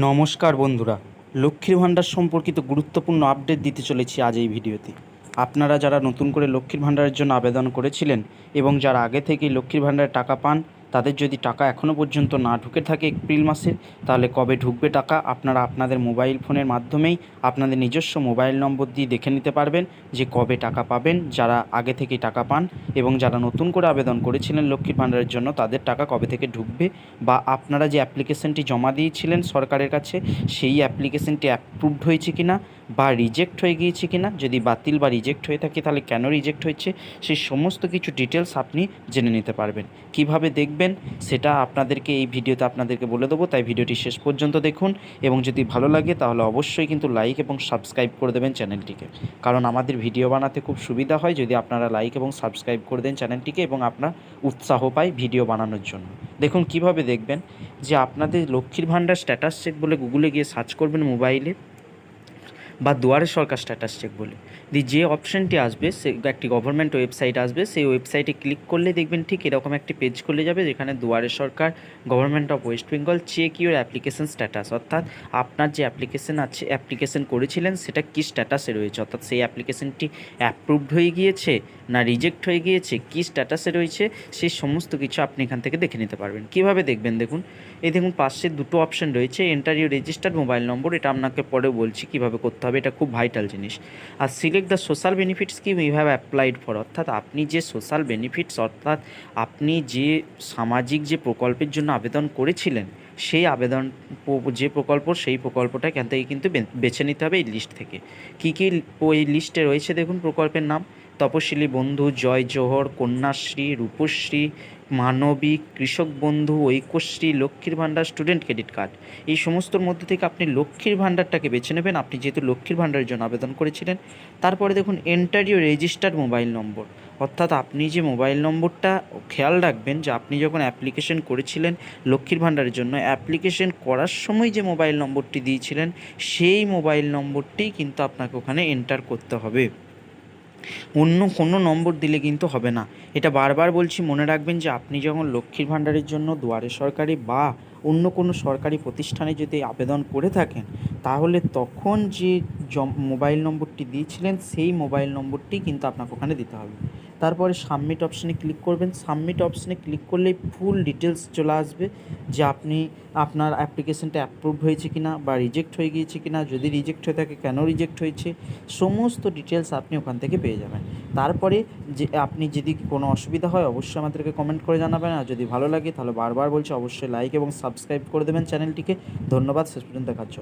নমস্কার বন্ধুরা, লক্ষ্মীর ভাণ্ডার সম্পর্কিত গুরুত্বপূর্ণ আপডেট দিতে চলেছি আজ এই ভিডিওতে। আপনারা যারা নতুন করে লক্ষ্মীর ভাণ্ডারের জন্য আবেদন করেছিলেন এবং যারা আগে থেকেই লক্ষ্মীর ভাণ্ডারের টাকা পান তাদের যদি টাকা এখনও পর্যন্ত না ঢুকে থাকে এপ্রিল মাসে, তাহলে কবে ঢুকবে টাকা আপনারা আপনাদের মোবাইল ফোনের মাধ্যমেই আপনাদের নিজস্ব মোবাইল নম্বর দিয়ে দেখে নিতে পারবেন যে কবে টাকা পাবেন, যারা আগে থেকেই টাকা পান এবং যারা নতুন করে আবেদন করেছিলেন লক্ষ্মীর ভাণ্ডারের জন্য তাদের টাকা কবে থেকে ঢুকবে বা আপনারা যে অ্যাপ্লিকেশনটি জমা দিয়েছিলেন সরকারের কাছে, সেই অ্যাপ্লিকেশনটি অ্যাপ্রুভড হয়েছে কিনা বা রিজেক্ট হয়ে গিয়েছে কিনা, যদি বাতিল বা রিজেক্ট হয়ে থাকে, তাহলে কেন রিজেক্ট হয়েছে? সেই সমস্ত কিছু ডিটেলস আপনি জেনে নিতে পারবেন। কীভাবে দেখবেন? সেটা আপনাদেরকে এই ভিডিওতে আপনাদেরকে বলে দেবো। তাই ভিডিওটি শেষ পর্যন্ত দেখুন এবং যদি ভালো লাগে, তাহলে অবশ্যই কিন্তু লাইক এবং সাবস্ক্রাইব করে দেবেন চ্যানেলটিকে। কারণ আমাদের ভিডিও বানাতে খুব সুবিধা হয় যদি আপনারা লাইক এবং সাবস্ক্রাইব করে দেন চ্যানেলটিকে এবং আপনার উৎসাহ পায় ভিডিও বানানোর জন্য। দেখুন কীভাবে দেখবেন? যে আপনাদের লক্ষ্মীর ভাণ্ডার স্ট্যাটাস চেক বলে গুগলে গিয়ে সার্চ করবেন মোবাইলে বা দুয়ারে সরকার স্ট্যাটাস চেক বলে। দি যে অপশানটি আসবে, সে একটি গভর্নমেন্ট ওয়েবসাইট আসবে, সেই ওয়েবসাইটে ক্লিক করলে দেখবেন ঠিক এরকম একটি পেজ খুলে যাবে, যেখানে Duare Sarkar government of West Bengal check your application status অর্থাৎ আপনার যে অ্যাপ্লিকেশন আছে অ্যাপ্লিকেশন করেছিলেন, সেটা কী স্ট্যাটাসে রয়েছে? অর্থাৎ সেই অ্যাপ্লিকেশনটি অ্যাপ্রুভড হয়ে গিয়েছে না রিজেক্ট হয়ে গিয়েছে, কী স্ট্যাটাসে রয়েছে? সেই সমস্ত কিছু আপনি এখান থেকে দেখে নিতে পারবেন। কীভাবে দেখবেন? দেখুন এই দেখুন, পাশে দুটো অপশন রয়েছে enter you registered mobile number এটা আপনাকে পরে বলছি কীভাবে করতে হবে, এটা খুব ভাইটাল জিনিস। আর select the social benefits scheme you applied for অর্থাৎ আপনি যে সোশ্যাল বেনিফিটস অর্থাৎ আপনি যে সামাজিক যে প্রকল্পের জন্য আবেদন করেছিলেন, সেই আবেদন যে প্রকল্প, সেই প্রকল্পটা এখান থেকে কিন্তু বেছে নিতে হবে এই লিস্ট থেকে। কী কী ওই লিস্টে রয়েছে দেখুন প্রকল্পের নাম, তপশিলি বন্ধু, জয় জোহর, কন্যাশ্রী, রূপশ্রী মানবিক কৃষক বন্ধু ঐক্যশ্রী লক্ষ্মীর ভাণ্ডার স্টুডেন্ট ক্রেডিট কার্ড এই সমস্তর মধ্যে থেকে আপনি লক্ষ্মীর ভাণ্ডারটাকে বেছে নেবেন। আপনি যেহেতু লক্ষ্মীর ভাণ্ডারের জন্য আবেদন করেছিলেন, তারপরে দেখুন enter your registered mobile number অর্থাৎ আপনি যে মোবাইল নম্বরটা খেয়াল রাখবেন যে আপনি যখন অ্যাপ্লিকেশন করেছিলেন লক্ষ্মীর ভাণ্ডারের জন্য অ্যাপ্লিকেশন করার সময় যে মোবাইল নম্বরটি দিয়েছিলেন, সেই মোবাইল নম্বরটি কিন্তু আপনাকে ওখানে এন্টার করতে হবে। অন্য কোনো নম্বর দিলে কিন্তু হবে না। এটা বারবার বলছি, মনে রাখবেন যে আপনি যখন লক্ষ্মীর ভাণ্ডারের জন্য দুয়ারে সরকারি বা অন্য কোনো সরকারি প্রতিষ্ঠানে যদি আবেদন করে থাকেন, তাহলে তখন যে মোবাইল নম্বরটি দিয়েছিলেন, সেই মোবাইল নম্বরটি কিন্তু আপনাকে ওখানে দিতে হবে। তারপরে সাবমিট অপশানে ক্লিক করবেন। সাবমিট অপশানে ক্লিক করলেই ফুল ডিটেলস চলে আসবে যে আপনি আপনার অ্যাপ্লিকেশনটা অ্যাপ্রুভ হয়েছে কিনা বা রিজেক্ট হয়ে গিয়েছে কি না যদি রিজেক্ট হয়ে থাকে, কেন রিজেক্ট হয়েছে? সমস্ত ডিটেলস আপনি ওখান থেকে পেয়ে যাবেন। তারপরে যে আপনি যদি কোনো অসুবিধা হয়, অবশ্যই আমাদেরকে কমেন্ট করে জানাবেন। আর যদি ভালো লাগে, তাহলে বারবার বলছি, অবশ্যই লাইক এবং সাবস্ক্রাইব করে দেবেন চ্যানেলটিকে। ধন্যবাদ, শেষ পর্যন্ত দেখার জন্য।